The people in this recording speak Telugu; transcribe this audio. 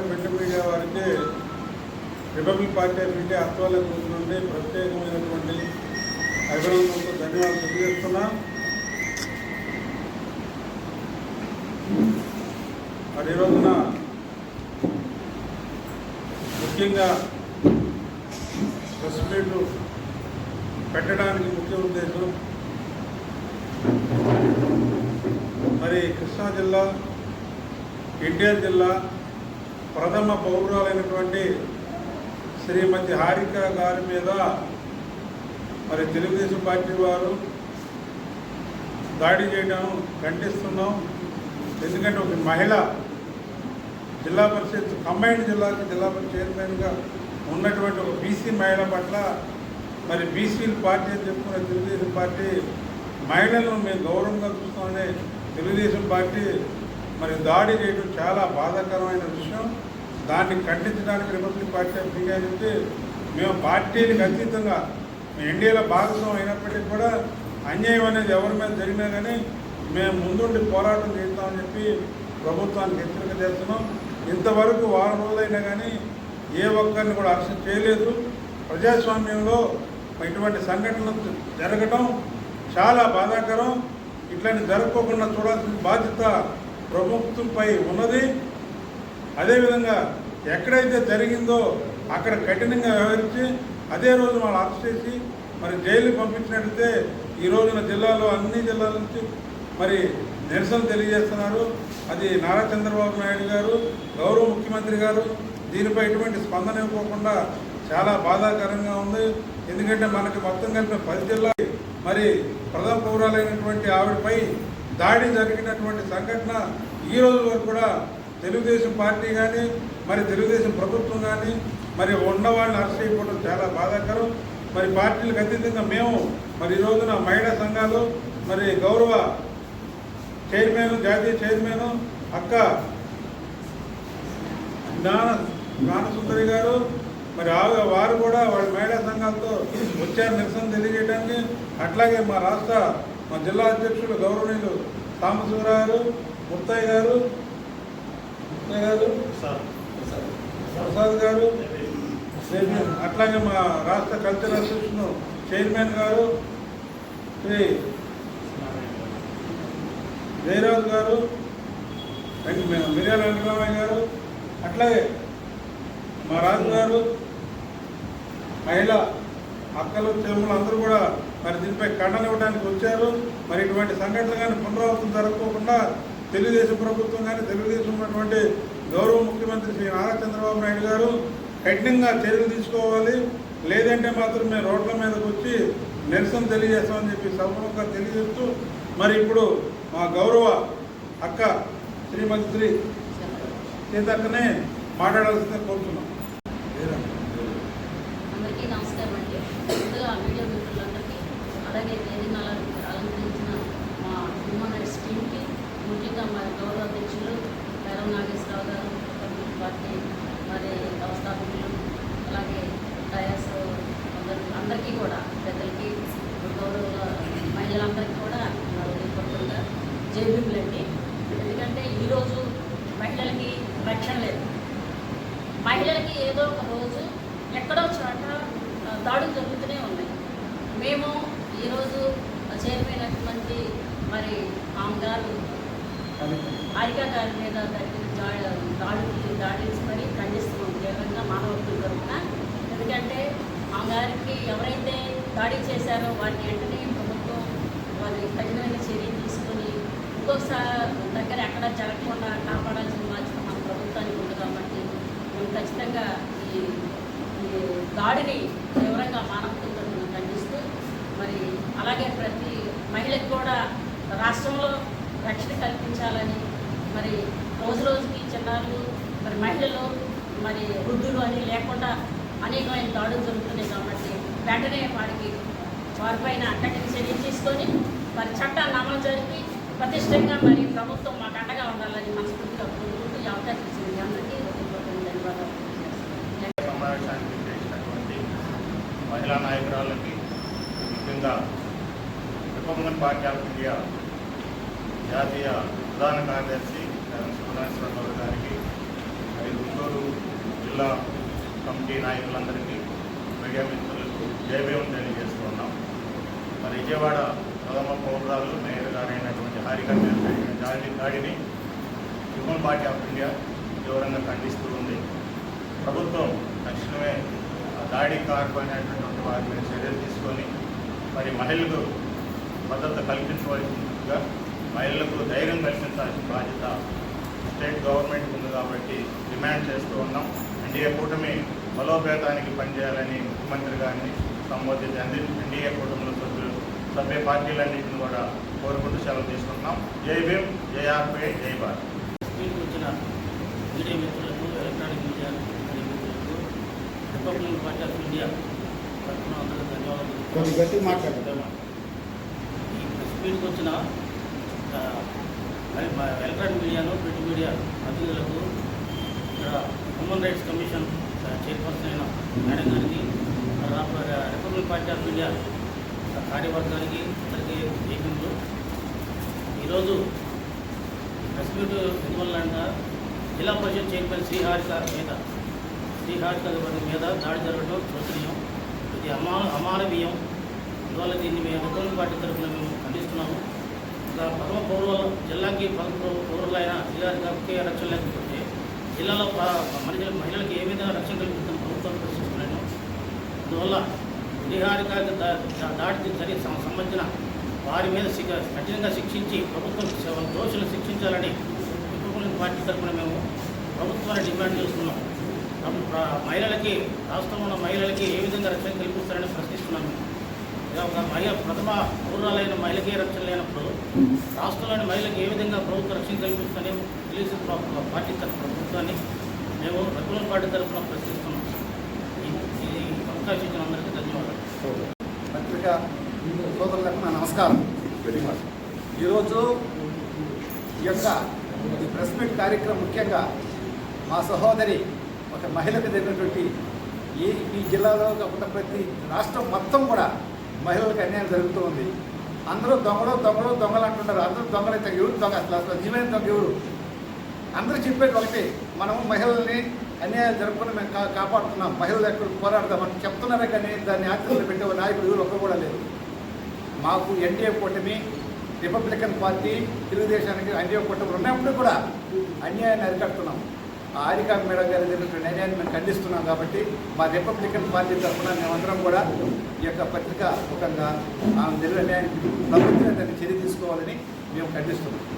మీడియా ప్రింట్ మీడియా వారికి republic party of India Athawale నుండి ప్రత్యేకమైనటువంటి అభినందనలతో ధన్యవాదాలు తెలియజేస్తున్నా. మరి రోజున ముఖ్యంగా ప్రెస్ మీట్లు పెట్టడానికి ముఖ్య ఉద్దేశం మరి కృష్ణా జిల్లా ఎన్టీఆర్ జిల్లా ప్రథమ పౌరురాలైనటువంటి శ్రీమతి హారిక గారి మీద మరి తెలుగుదేశం పార్టీ వారు దాడి చేయడం ఖండిస్తున్నాం. ఎందుకంటే ఒక మహిళ జిల్లా పరిషత్ కంబైన్డ్ జిల్లాకి జిల్లా పరిషత్ చైర్మన్గా ఉన్నటువంటి ఒక బీసీ మహిళ పట్ల మరి బీసీల పార్టీ అని చెప్పుకునే తెలుగుదేశం పార్టీ మహిళలను మేము గౌరవంగా చూస్తామని తెలుగుదేశం పార్టీ మరి దాడి చేయడం చాలా బాధాకరమైన విషయం. దాన్ని ఖండించడానికి రిపబ్లిక్ పార్టీ ఆఫ్ ఇండియా నుంచి మేము పార్టీలకు అతీతంగా ఎన్డీఏలో భాగస్వామ్యం అయినప్పటికీ కూడా అన్యాయం అనేది ఎవరి మీద జరిగినా కానీ మేము ముందుండి పోరాటం చేస్తామని చెప్పి ప్రభుత్వానికి హెచ్చరిక చేస్తున్నాం. ఇంతవరకు వారం రోజులైనా కానీ ఏ ఒక్కరిని కూడా అరెస్ట్ చేయలేదు. ప్రజాస్వామ్యంలో ఇటువంటి సంఘటనలు జరగటం చాలా బాధాకరం. ఇట్లాంటి జరుపుకోకుండా చూడాల్సిన బాధ్యత ప్రభుత్వంపై ఉన్నది. అదేవిధంగా ఎక్కడైతే జరిగిందో అక్కడ కఠినంగా వ్యవహరించి అదే రోజు వాళ్ళు అరెస్ట్ చేసి మరి జైలు పంపించినట్లయితే ఈ రోజున జిల్లాలో అన్ని జిల్లాల నుంచి మరి నిరసన తెలియజేస్తున్నారు. అది నారా చంద్రబాబు నాయుడు గారు గౌరవ ముఖ్యమంత్రి గారు దీనిపై ఎటువంటి స్పందన ఇవ్వకుండా చాలా బాధాకరంగా ఉంది. ఎందుకంటే మనకి మొత్తం కలిపిన పది జిల్లా మరి ప్రథమ పౌరాలైనటువంటి ఆవిడపై దాడి జరిగినటువంటి సంఘటన ఈ రోజు వరకు కూడా తెలుగుదేశం పార్టీ కానీ మరి తెలుగుదేశం ప్రభుత్వం కానీ మరి ఉన్నవాళ్ళని అరెస్ట్ చేయకపోవడం చాలా బాధాకరం. మరి పార్టీలకు అతీతంగా మేము మరి ఈ రోజున మహిళా సంఘాలు మరి గౌరవ చైర్మన్ జాతీయ చైర్మన్ అక్క జ్ఞాన జ్ఞానసుందరి గారు మరి ఆవిడ వారు కూడా వాళ్ళ మహిళా సంఘాలతో వచ్చారు నిరసన తెలియజేయడానికి అట్లాగే మా రాష్ట్ర మా జిల్లా అధ్యక్షులు గౌరవనీయులు సాంబశివరావు గారు ముత్తయ్య గారు ముత్తయ్య గారు ప్రసాద్. గారు అట్లాగే మా రాష్ట్ర కల్చరల్ అసోసియేషన్ చైర్మన్ గారు శ్రీ జయరాజు గారు మిర్యాల వెంకటరామయ్య గారు అట్లాగే మా రాజు గారు మహిళ అక్కలు చెమ్ములు అందరూ కూడా మరి దీనిపై ఖండన ఇవ్వడానికి వచ్చారు. మరి ఇటువంటి సంఘటనలు కానీ పునరావృతం జరగకోకుండా తెలుగుదేశం ప్రభుత్వం కానీ తెలుగుదేశం ఉన్నటువంటి గౌరవ ముఖ్యమంత్రి శ్రీ నారా చంద్రబాబు నాయుడు గారు కఠినంగా చర్యలు తీసుకోవాలి. లేదంటే మాత్రం మేము రోడ్ల మీదకి వచ్చి నిరసన తెలియజేస్తామని చెప్పి సభముఖంగా తెలియజేస్తూ మరి ఇప్పుడు మా గౌరవ అక్క శ్రీమతి శ్రీ సీతక్కనే మాట్లాడాల్సిందే కోరుతున్నాం అందరికీ నమస్కారం అండి ముందుగా మీడియా మిత్రులందరికీ అలాగే వేదిక అలంకరించిన మా హ్యూమన్ రైట్స్ టీమ్కి ముందుగా మరి గౌరవ అధ్యక్షులు మేరం నాగేశ్వరరావు గారు పార్టీ మరి వ్యవస్థాపకులు అలాగే డయాస్ అందరి అందరికీ కూడా పెద్దలకి గౌరవ మహిళలందరికీ కూడా హృదయపూర్వకంగా జైబీములండి ఎందుకంటే ఈరోజు మహిళలకి రక్షణ లేదు. మహిళలకి ఏదో ఒక రోజు ఎక్కడో చోట దాడులు జరుగుతూనే ఉన్నాయి. మేము ఈరోజు చైర్మన్ మరి ఆమె గారు హారిక గారి మీద జరిగిన దా- దాడులు దాడిని మరి ఖండిస్తున్నాం తీవ్రంగా మానవత్వం తరఫున ఎందుకంటే ఆ గారికి ఎవరైతే దాడి చేశారో వారిని వెంటనే ప్రభుత్వం వారి కఠినమైన చర్య తీసుకొని ఇంకొకసారి దగ్గర ఎక్కడ జరగకుండా కాపాడాల్సిన బాధ్యత మన ప్రభుత్వానికి ఉంది కాబట్టి మేము ఖచ్చితంగా ఈ ఈ దాడిని తీవ్రంగా మానవత్వం తరఫున ఖండిస్తూ మరి అలాగే ప్రతి మహిళకి కూడా రాష్ట్రంలో రక్షణ మరి రోజు రోజుకి చిన్నారులు మరి మహిళలు మరి వృద్ధులు అని లేకుండా అనేకమైన దాడులు జరుగుతున్నాయి కాబట్టి వెంటనే వారికి వారిపైన కఠిన చర్య తీసుకొని మరి చట్టాన్ని అమలు జరిపి ప్రతిష్టంగా మరి ప్రభుత్వం మాకు అండగా ఉండాలని మనస్ఫూర్తిగా కోరుకుంటూ ఈ అవకాశం ఇచ్చింది అందరికీ ధన్యవాదాలు సమావేశానికి చేసినటువంటి మహిళా నాయకురాలకి ముఖ్యంగా రిపబ్లికన్ పార్టీ ఆఫ్ ఇండియా జాతీయ ప్రధాన కార్యదర్శి మేడం గారికి గుంటూరు జిల్లా కమిటీ నాయకులందరికీ మీడియా మిత్రులకు జయభేవం తెలియజేస్తున్నాం మరి విజయవాడ ప్రథమ పౌరాలు మేయర్ గారైనటువంటి హారిక మీద జరిగిన దాడి దాడిని హ్యూమన్ పార్టీ ఆఫ్ ఇండియా తీవ్రంగా ఖండిస్తూ ఉంది. ప్రభుత్వం తక్షణమే ఆ దాడి కారణమైనటువంటి వారి మీద చర్యలు తీసుకొని మరి మహిళలకు భద్రత కల్పించవలసిందిగా మహిళలకు ధైర్యం కల్పించాల్సిన బాధ్యత స్టేట్ గవర్నమెంట్ ఉంది కాబట్టి డిమాండ్ చేస్తూ ఉన్నాం. ఎన్డీఏ కూటమి బలోపేతానికి పనిచేయాలని ముఖ్యమంత్రి గారిని సంబంధిత ఎన్డీఏ కూటమిలో సభ్యులు సభ్య పార్టీలన్నింటిని కూడా కోరుకుంటూ సెలవు తీసుకుంటున్నాం. జై భీమ్ జై ఆర్పీఐ జై భారత్. మీటింగ్ వచ్చిన మీడియా మిత్రులకు ఎలక్ట్రానిక్ మీడియా మీడియా మిత్రులకు రిపబ్లిక్ పార్టీ ఆఫ్ ఇండియా తరఫున అందరికీ ధన్యవాదాలు. కొంచెం గట్టిగా మాట్లాడండి. ఈ ప్రెస్ మీట్కి వచ్చిన ఎలక్ట్రానిక్ మీడియాను ప్రింట్ మీడియా ప్రతినిధులకు ఇక్కడ హ్యూమన్ రైట్స్ కమిషన్ చైర్పర్సన్ అయిన మేడం గారికి రిపబ్లిక్ పార్టీ ఆఫ్ ఇండియా కార్యవర్గానికి అందరికీ ఏకింపులు ఈరోజు ప్రెస్ మీట్ ఎందువల్ల జిల్లా పరిషత్ చైర్మన్ శ్రీహారిక మీద శ్రీహారిక గారి మీద దాడి జరగడం శోచనీయం. ఇది అమా అమానవీయం. అందువల్ల దీన్ని మేము రిపబ్లిక్ పార్టీ తరఫున మేము ఖండిస్తున్నాము. పరమ పదవ పౌరుల జిల్లాకి పౌరులైన పౌరులైన శ్రీహారికకే రక్షణ లేకపోతే జిల్లాలో ప- మహిళ మహిళలకు ఏ విధంగా రక్షణ కల్పిస్తున్న ప్రభుత్వం ప్రశ్నిస్తున్నాను అందువల్ల నిహారిక దా- దా- సరి సంబంధించిన వారి మీద శిక్ష కఠినంగా శిక్షించి ప్రభుత్వం శ- దోషులు శిక్షించాలని రిపబ్లిక్ పార్టీ తరఫున మేము ప్రభుత్వాన్ని డిమాండ్ చేస్తున్నాం. మహిళలకి రాష్ట్రంలో ఉన్న మహిళలకి ఏ విధంగా రక్షణ కల్పిస్తారని ప్రశ్నిస్తున్నాము మహిళ ప్రథమ పౌరాలైన మహిళకే రక్షణ లేనప్పుడు రాష్ట్రంలోని మహిళలకు ఏ విధంగా ప్రభుత్వ రక్షణ కల్పిస్తుందని తెలుగుదేశం పా- పార్టీ తరఫున ప్రభుత్వాన్ని మేము రెగ్యులర్ పార్టీ తరఫున ప్రశ్నిస్తున్నాం. ఈ- ఈ అవకాశం ఇచ్చిన అందరికీ ధన్యవాదాలు. పత్రికా సోదరులకు నా నమస్కారం. ఈరోజు ఈ యొక్క ఈ ప్రెస్ మీట్ కార్యక్రమం ముఖ్యంగా మా సహోదరి ఒక మహిళకు జరిగినటువంటి ఈ ఈ జిల్లాలో కాకుండా ప్రతి రాష్ట్రం మొత్తం కూడా మహిళలకు అన్యాయం జరుగుతూ ఉంది. అందరూ దొంగలు దొంగలు దొంగలు అంటున్నారు అందరూ దొంగలైతే ఎవరు దొంగ? అసలు అసలు నిజమైన దొంగ ఎవరు? అందరూ చెప్పేది ఒకటి మనము మహిళల్ని అన్యాయాలు జరగకుండా మేము కా కాపాడుతున్నాం. మహిళలు ఎక్కడ పోరాడదామని చెప్తున్నారే కానీ దాన్ని ఆచరణలో పెట్టే నాయకుడు ఎవరు? ఒక్కరు కూడా లేదు. మాకు ఎన్డీఏ కూటమి రిపబ్లికన్ పార్టీ తెలుగుదేశానికి ఎన్డీఏ కూటమి ఉన్నప్పుడు కూడా అన్యాయాన్ని అరికడుతున్నాం. ఆరికా మేడం గారు జరిగినటువంటి నిర్ణయాన్ని మేము ఖండిస్తున్నాం కాబట్టి మా రిపబ్లికన్ పార్టీ తరఫున మేమందరం కూడా ఈ యొక్క పత్రిక ముఖంగా ఆమె నిర్ణయాన్ని ప్రభుత్వం చర్య తీసుకోవాలని మేము ఖండిస్తున్నాం.